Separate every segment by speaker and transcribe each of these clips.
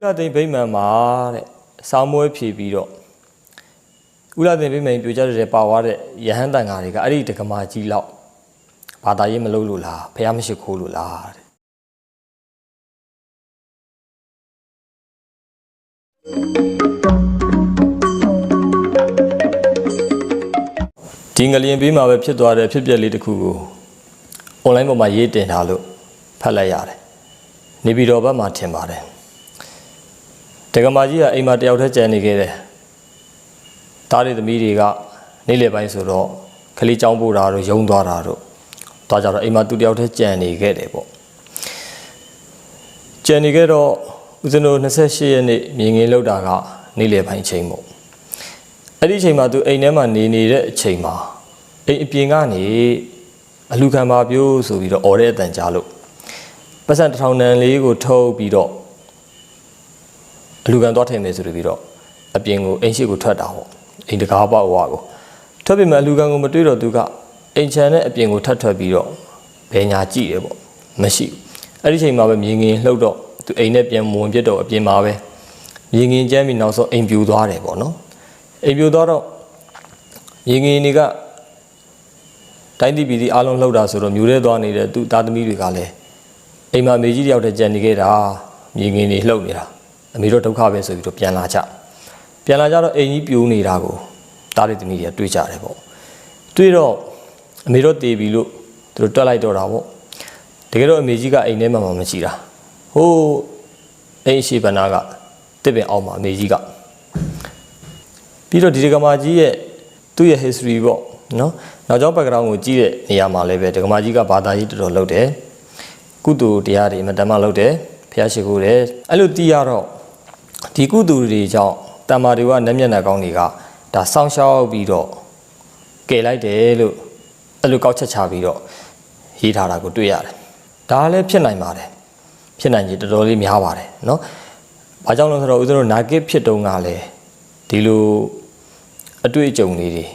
Speaker 1: ဥလာသိမ်ဗိမာန်မှာတဲ့ဆောင်းမွဲဖြေပြီးတော့ဥလာသိမ်ဗိမာန်ပြိုကျတဲ့ပါသွားတဲ့ယဟန်တန်ဃာတွေကအဲ့ဒီတက္ကမကြီးလောက်ဘာသာရေးမလုပ်လို့လားဖះမရှိခိုးလို့လားတဲ့ဒီငလျင်ဘေးမှာပဲဖြစ်သွားတဲ့ဖြစ်ပျက်လေးတစ်ခုကို online ပေါ်မှာရေးတင်ထားလို့ဖတ်လိုက်ရတယ်နေပြည်တော်ဘက်မှာထင်ပါတယ် တက္ကမကြီးကအိမ်မှာတယောက်တည်းကြံနေခဲ့တယ်တားတဲ့သမီးတွေကနေ့လယ်ပိုင်းဆိုတော့ခလေးចောင်းပို့တာတို့ယုံသွားတာတို့တော့ကြတော့အိမ်မှာသူတယောက်တည်းကြံနေခဲ့တယ်ပေါ့ကြံနေခဲ့တော့ဦးဇင်းတို့28ရက်နေ့မြင်ငင်လောက်တာကနေ့လယ်ပိုင်းချိန်ပေါ့အဲ့ဒီအချိန်မှာသူအိမ်ထဲမှာနေနေတဲ့အချိန်မှာအိမ်အပြင်ကနေအလူခံပါပြိုးဆိုပြီးတော့អော်တဲ့အတန်ကြားလို့ပတ်စံတစ်ထောင်တန်လေးကိုထုတ်ပြီးတော့ အလူခံသွားထည့်မယ်ဆိုပြီးတော့အပြင်ကိုအိမ်ရှိကိုထွက်တာပေါ့အိမ်တကားပေါက်ဝါကိုထွက်ပြီးမှအလူခံကိုမတွေ့တော့သူကအိမ်ချန်နဲ့အပြင်ကိုထပ်ထွက်ပြီးတော့ဘယ်ညာကြည့်တယ်ပေါ့မရှိဘူးအဲ့ဒီချိန်မှာပဲမြင်ငင်လှုပ်တော့သူအိမ်နဲ့ပြန်ဝင်ပြစ်တော့အပြင်မှာပဲမြင်ငင်ကျမ်းပြီးနောက်ဆုံးအိမ်ပြူသွားတယ်ပေါ့နော်အိမ်ပြူသွားတော့မြင်ငင်တွေကတိုင်းပြည်ပြည်အားလုံးလှုပ်တာဆိုတော့မြူရဲသွားနေတဲ့သူသားသမီးတွေကလည်းအိမ်မှာမေကြီးတယောက်တည်းကြံနေခဲ့တာမြင်ငင်တွေလှုပ်နေတာ အမေတို့ဒုက္ခပဲဆိုပြီးတော့ပြန်လာကြပြန်လာကြတော့အိမ်ကြီးပြိုးနေတာကိုတားတဲ့သမီးတွေကတွေးကြတယ်ပေါ့တွေးတော့အမေတို့တေးပြီလို့သူတို့တွက်လိုက်တော့တာပေါ့တကယ်တော့အမေကြီးကအိမ်ထဲမှာမှမရှိတာဟိုးအိမ်ရှိဗနာကတစ်ပင်အောက်မှာအမေကြီးကပြီးတော့ဒီဒကမာကြီးရဲ့သူ့ရဲ့ history ပေါ့နော်နောက်ကျောင်း background ကိုကြည့်တဲ့နေရာမှာလည်းပဲဒကမာကြီးကဘာသာရေးတော်တော်လုပ်တယ်ကုသိုလ်တရားတွေအမတန်မှလုပ်တယ်ဖျားရှိခိုးတယ်အဲ့လိုတီးရတော့ ဒီကုသိုလ်တွေကြောင့်တမ္မာတွေကနမျက်နှာကောင်းတွေကဒါစောင်းရှောက်ပြီးတော့ကယ်လိုက်တယ်လို့အဲ့လိုကောက်ချက်ချပြီးတော့ရေးထားတာကိုတွေ့ရတယ်ဒါလည်းဖြစ်နိုင်ပါတယ်ဖြစ်နိုင်ကြီးတော်တော်လေးများပါတယ်เนาะဘာကြောင့်လဲဆိုတော့ဦးဇင်းတို့နာဂစ်ဖြစ်တုန်းကလည်းဒီလိုအတွေ့အကြုံလေးတွေ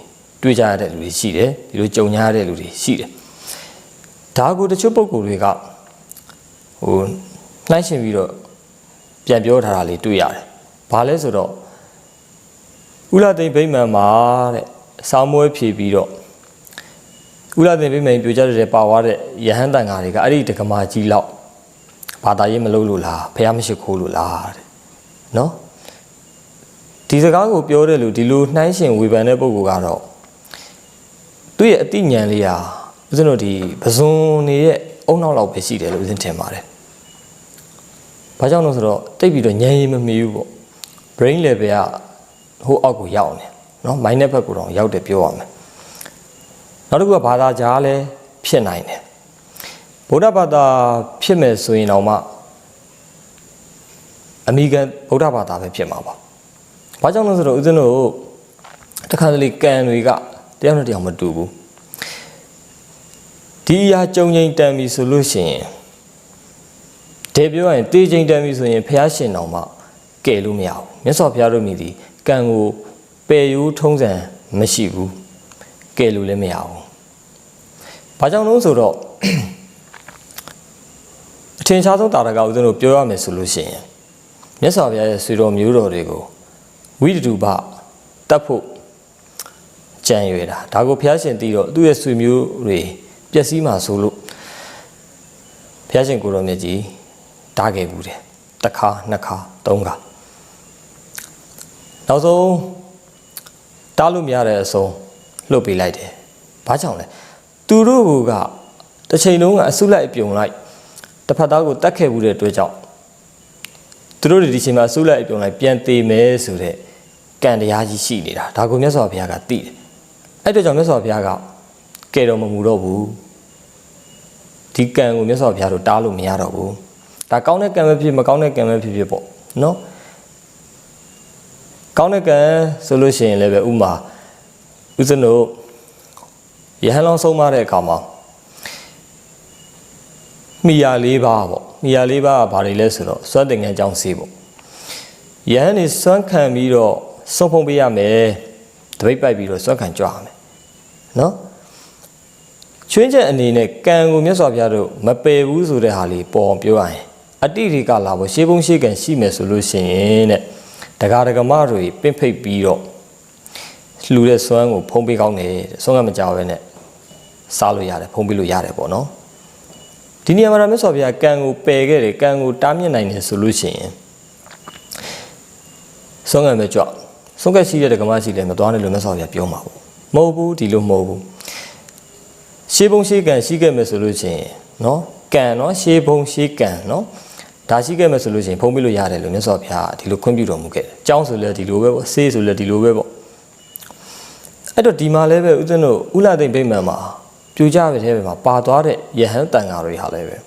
Speaker 1: တွေ့ကြရတဲ့လူတွေရှိတယ်ဒီလိုကြုံရတဲ့လူတွေရှိတယ်ဒါကိုတချို့ပုံကိုယ်တွေကဟိုနှိုင်းရှင်ပြီးတော့ ပြန်ပြောထားတာလေးတွေ့ရတယ်ဘာလဲဆိုတော့ဥလာသိမ်ဗိမာန်မှာတဲ့ဆောင်းမွဲဖြေပြီးတော့ဥလာသိမ်ဗိမာန်ပြိုကျတဲ့ပါသွားတဲ့ယဟန်တန်ဃာတွေကအဲ့ဒီတက္ကမကြီးလောက်ဘာသာရေးမလုပ်လို့လားဖះမရှိခိုးလို့လားတဲ့နော်ဒီစကားကိုပြောတဲ့လူဒီလိုနှိုင်းရှင်ဝေဖန်တဲ့ပုဂ္ဂိုလ်ကတော့သူ့ရဲ့အသိဉာဏ်လေးဟာဦးဇင်းတို့ဒီပဇွန်နေရဲ့အုံနောက်လောက်ပဲရှိတယ်လို့ဦးဇင်းထင်ပါတယ်။ ဘာကြောင့်လဲဆိုတော့တိတ်ပြီးတော့ဉာဏ်ရည်မမီဘူးပေါ့။ brain level ကဟိုအောက်ကိုရောက်နေနော် mind နဲ့ဘက်ကိုတော့ရောက်တယ်ပြောရမယ်။နောက်တစ်ခုကဘာသာကြားလဲဖြစ်နိုင်တယ်။ဗုဒ္ဓဘာသာဖြစ်မယ်ဆိုရင်တော့မှအမိကန်ဗုဒ္ဓဘာသာပဲဖြစ်မှာပါ။ဘာကြောင့်လဲဆိုတော့ဦးဇင်းတို့တခါတလေကံတွေကတယောက်နဲ့တယောက်မတူဘူးဒီအရာကြုံငိမ့်တန်ပြီဆိုလို့ရှိရင် တေပြောရင်တေးချိန်တန်ပြီဆိုရင်ဖះရှင်တော်မှကယ်လို့မရဘူးမြတ်စွာဘုရားတို့မြည်ဒီကံကိုပယ်ယူထုံးစံမရှိဘူးကယ်လို့လည်းမရဘူးဘာကြောင့်လို့ဆိုတော့အထင်ရှားဆုံးတာရကဦးဇင်းတို့ပြောရမယ်ဆိုလို့ရှိရင်မြတ်စွာဘုရားရဲ့ဆွေတော်မျိုးတော်တွေကိုဝိတုပတတ်ဖို့ကြံရွယ်တာဒါကိုဘုရားရှင်တည်တော့သူ့ရဲ့ဆွေမျိုးတွေပျက်စီးမှာဆိုလို့ဘုရားရှင်ကိုရောမြတ်ကြီး တားခဲ့ဘူးတယ်တစ်ခါနှစ်ခါသုံးခါနောက်ဆုံးတားလို့မရတဲ့အဆုံးလှုပ်ပေးလိုက်တယ်ဘာကြောင့်လဲသူတို့ကတစ်ချိန်လုံးကအဆုလိုက်အပြုံလိုက်တစ်ဖက်သားကိုတတ်ခဲ့ဘူးတဲ့အတွက်ကြောင့်သူတို့ဒီချိန်မှာဆုလိုက်အပြုံလိုက်ပြန်သေးမယ်ဆိုတဲ့ကံတရားကြီးရှိနေတာဒါကိုမြတ်စွာဘုရားကသိတယ်အဲ့အတွက်ကြောင့်မြတ်စွာဘုရားကကဲတော်မမူတော့ဘူးဒီကံကိုမြတ်စွာဘုရားတို့တားလို့မရတော့ဘူး ဒါကောင်းတဲ့ကံပဲဖြစ်မကောင်းတဲ့ကံပဲဖြစ်ဖြစ်ပေါ့နော်ကောင်းတဲ့ကံဆိုလို့ရှိရင်လည်းပဲဥမာဥစဉ်တို့ယဟန်လောင်းဆုံးမတဲ့အခါမှာမိယာ၄ပါးပေါ့မိယာ၄ပါးကဘာတွေလဲဆိုတော့စွမ်းတင်ငန်းကြောင်းစီးပေါ့ယဟန်နေစွမ်းခံပြီးတော့ဆုံးဖုံးပေးရမယ်တပိတ်ပိုက်ပြီးတော့စွမ်းခံကြွရမယ်နော်ချွင်းချက်အနေနဲ့ကံကိုမြတ်စွာဘုရားတို့မပယ်ဘူးဆိုတဲ့ဟာလေးပေါ်အောင်ပြောရရင် အတိတွေကလာဖို့ရှေးဘုံရှေးကန်ရှိမယ်ဆိုလို့ရှိရင်တဲ့ဒကာဒကမတွေပင့်ဖိတ်ပြီးတော့လှူတဲ့စွမ်းကိုဖုံးပေးကောင်းတယ်တဲ့စွမ်းကမကြောက်ပဲနဲ့စားလို့ရတယ်ဖုံးပေးလို့ရတယ်ပေါ့နော်ဒီနေရာမှာမြတ်စွာဘုရားကံကိုပယ်ခဲ့တယ်ကံကိုတားမြစ်နိုင်တယ်ဆိုလို့ရှိရင်စွမ်းကမကြောက်စွမ်းကရှိတဲ့ဒကမရှိလည်းမသွားနဲ့လို့မြတ်စွာဘုရားပြောမှာပေါ့မဟုတ်ဘူးဒီလိုမဟုတ်ဘူးရှေးဘုံရှေးကန်ရှိခဲ့မယ်ဆိုလို့ရှိရင်နော်ကံနော်ရှေးဘုံရှေးကန်နော် ဒါရှိခဲ့မယ်ဆိုလို့ရှိရင်ဖုံးပြလို့ရတယ်လို့မြတ်စွာဘုရားဒီလိုခွင့်ပြုတော်မူခဲ့တယ်။ကျောင်းဆိုလည်းဒီလိုပဲပေါ့ဆေးဆိုလည်းဒီလိုပဲပေါ့။အဲ့တော့ဒီမှာလည်းပဲဦးဇင်းတို့ဥလာသိမ့်ဗိမာန်မှာပြူကြပဲတဲ့မှာပါသွားတဲ့ယဟန်တန်ဃာတွေဟာလည်းပဲ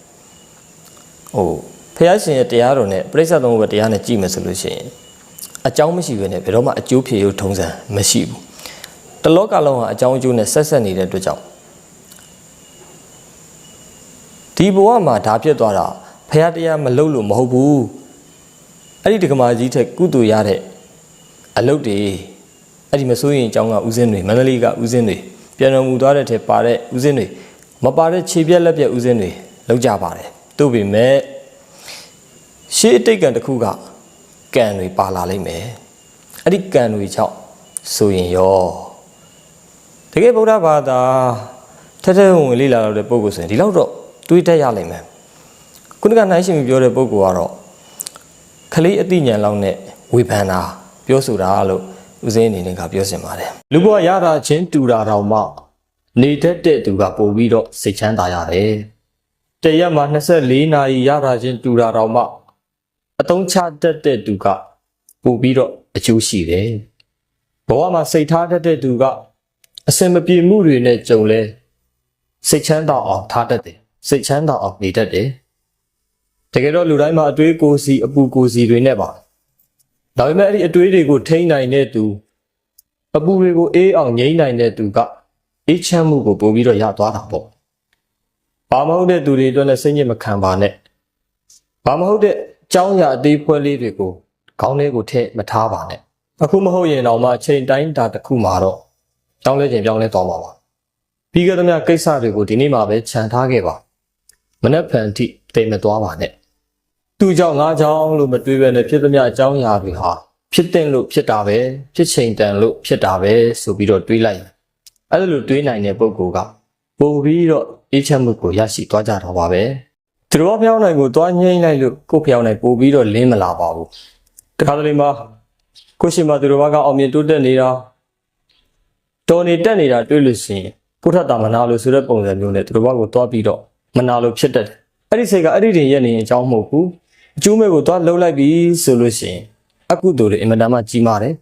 Speaker 1: ဟိုဖះရှင်ရဲ့တရားတော်နဲ့ပြိဿသုံးဘုရားတရားနဲ့ကြည့်မယ်ဆိုလို့ရှိရင်အကြောင်းမရှိဘဲနဲ့ဘယ်တော့မှအကျိုးဖြစ်ရုံထုံးစံမရှိဘူး။တလောကလုံးဟာအကြောင်းအကျိုးနဲ့ဆက်ဆက်နေတဲ့အတွက်ကြောင့်ဒီဘဝမှာဒါဖြစ်သွားတာ ဖះတရားမလုပ်လို့မဟုတ်ဘူးအဲ့ဒီဒကမာကြီးထက်ကုသိုလ်ရတဲ့အလုပ်တွေအဲ့ဒီမစိုးရင်အကြောင်းကဥစဉ်တွေမန္တလေးကဥစဉ်တွေပြန်တော်မူသွားတဲ့ထက်ပါတဲ့ဥစဉ်တွေမပါတဲ့ခြေပြက်လက်ပြက်ဥစဉ်တွေလောက်ကြပါတယ်တို့ပေမဲ့ရှေးအတိတ်ကံတစ်ခုကကံတွေပါလာလိမ့်မယ်အဲ့ဒီကံတွေကြောင့်ဆိုရင်ရောတကယ်ဗုဒ္ဓဘာသာထက်ထက်ဝင်ဝင်လေးလာတော့တဲ့ပုဂ္ဂိုလ်ဆိုရင်ဒီလောက်တော့တွေးတတ်ရလိမ့်မယ် ခုနကနှိုင်းရှင်ပြောတဲ့ပုဂ္ဂိုလ်ကတော့ခလေးအသိဉာဏ်လောက်နဲ့ဝေဖန်တာပြောဆိုတာလို့ဦးစင်းအနေနဲ့ကပြောစင်ပါတယ်လူဘဝရတာချင်းတူတာတောင်မှနေတတ်တဲ့သူကပို့ပြီးတော့စိတ်ချမ်းသာရတယ်တရက်မှာ24နာရီရတာချင်းတူတာတောင်မှအတုံးချတတ်တဲ့သူကပို့ပြီးတော့အကျိုးရှိတယ်ဘဝမှာစိတ်ထားတတ်တဲ့သူကအစင်မပြေမှုတွေနဲ့ကြုံလဲစိတ်ချမ်းသာအောင်ထားတတ်တယ်စိတ်ချမ်းသာအောင်နေတတ်တယ် တကယ်တော့လူတိုင်းမှာအတွေးကိုယ်စီအပူကိုယ်စီတွေနဲ့ပါဒါပေမဲ့အဲ့ဒီအတွေးတွေကိုထိန်းနိုင်တဲ့သူအပူတွေကိုအေးအောင်ငြိမ်းနိုင်တဲ့သူကအေးချမ်းမှုကိုပို့ပြီးတော့ရသွားတာပေါ့ဘာမဟုတ်တဲ့သူတွေအတွက်လည်းစိတ်ညစ်မခံပါနဲ့ဘာမဟုတ်တဲ့အကြောင်းအရာအသေးဖွဲလေးတွေကိုခေါင်းလေးကိုထည့်မထားပါနဲ့အခုမဟုတ်ရင်တော့မှအချိန်တိုင်းတာတစ်ခုမှာတော့ကြောင်းလဲခြင်းပြောင်းလဲသွားမှာပါပြီးခဲ့သမျှကိစ္စတွေကိုဒီနေ့မှပဲခြံထားခဲ့ပါမနေ့ဖန်ထိ တိမ်မသွားပါနဲ့သူကြောင့်ငါကြောင့်လို့မတွေးပဲနဲ့ဖြစ်သမျှအကြောင်းအရာတွေဟာဖြစ်တဲ့လို့ဖြစ်တာပဲဖြစ်ချိန်တန်လို့ဖြစ်တာပဲဆိုပြီးတော့တွေးလိုက်အဲ့လိုတွေးနိုင်တဲ့ပုဂ္ဂိုလ်ကပို့ပြီးတော့အေးချမ်းမှုကိုရရှိသွားကြတော့ပါပဲသူတော်ဖျောင်းနိုင်ကိုသွားငိမ့်လိုက်လို့ကိုဖျောင်းနိုင်ပို့ပြီးတော့လင်းမလာပါဘူးတခါတလေမှာကိုရှိမသူတော်ဘကအောင်မြင်တိုးတက်နေတာတော်နေတက်နေတာတွေ့လို့ရှိရင်ကိုထတာမနာလို့ဆိုတဲ့ပုံစံမျိုးနဲ့သူတော်ဘကိုသွားပြီးတော့မနာလို့ဖြစ်တတ်တယ် အဲ့ဒီစိတ်ကအဲ့ဒီတင်ရက်နေရင်အကြောင်းမဟုတ်ဘူးအကျိုးမဲ့ကိုသွားလှုပ်လိုက်ပြီဆိုလို့ရှိရင်အကုသိုလ်တွေအင်မတန်မှကြီးမားတယ်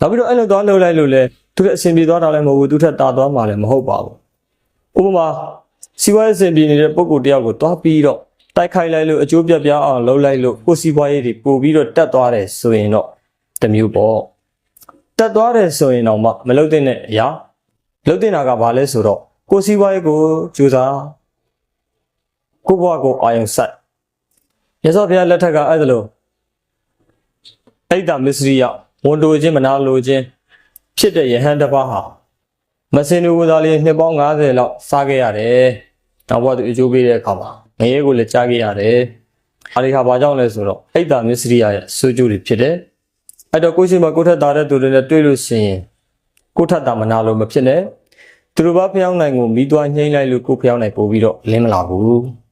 Speaker 1: နောက်ပြီးတော့အဲ့လိုသွားလှုပ်လိုက်လို့လဲသူတဲ့အစဉ်ပြေသွားတာလည်းမဟုတ်ဘူးသူထက်တာသွားမှာလည်းမဟုတ်ပါဘူးဥပမာစီးပွားရေးအစဉ်ပြေနေတဲ့ပုံကိုတယောက်ကိုသွားပြီးတော့တိုက်ခိုက်လိုက်လို့အကျိုးပြပြအောင်လှုပ်လိုက်လို့ကိုယ်စီးပွားရေးတွေပို့ပြီးတော့တက်သွားတယ်ဆိုရင်တော့တစ်မျိုးပေါ့တက်သွားတယ်ဆိုရင်တော့မှမလှုပ်တဲ့အရာလှုပ်တဲ့တာကဘာလဲဆိုတော့ကိုယ်စီးပွားရေးကိုကြိုးစား ကိုယ့်ဘဝကိုအာယုံစိုက်ရသော်ဘုရားလက်ထက်ကအဲ့ဒါလို့အဲ့ဒါမစ္စရိယဝန်တိုခြင်းမနာလိုခြင်းဖြစ်တဲ့ယဟန်တစ်ပါးဟာမစင်လူဝသားလေးနှစ်ပေါင်း90လောက်စားခဲ့ရတယ်။နောက်ဘဝသူအကျိုးပေးတဲ့အခါမှာငရဲကိုလည်းကြားခဲ့ရတယ်။အားဒီဟာဘာကြောင့်လဲဆိုတော့အဲ့ဒါမစ္စရိယရဲ့ဆိုးကျိုးတွေဖြစ်တယ်။အဲ့တော့ကိုရှိမကိုထက်တာတဲ့သူတွေနဲ့တွေ့လို့ရှိရင်ကိုထက်တာမနာလို့မဖြစ်နဲ့သူတို့ဘာဖျောင်းနိုင်ကိုမိသွားညှိမ့်လိုက်လို့ကိုဖျောင်းနိုင်ပို့ပြီးတော့လင်းမလာဘူး။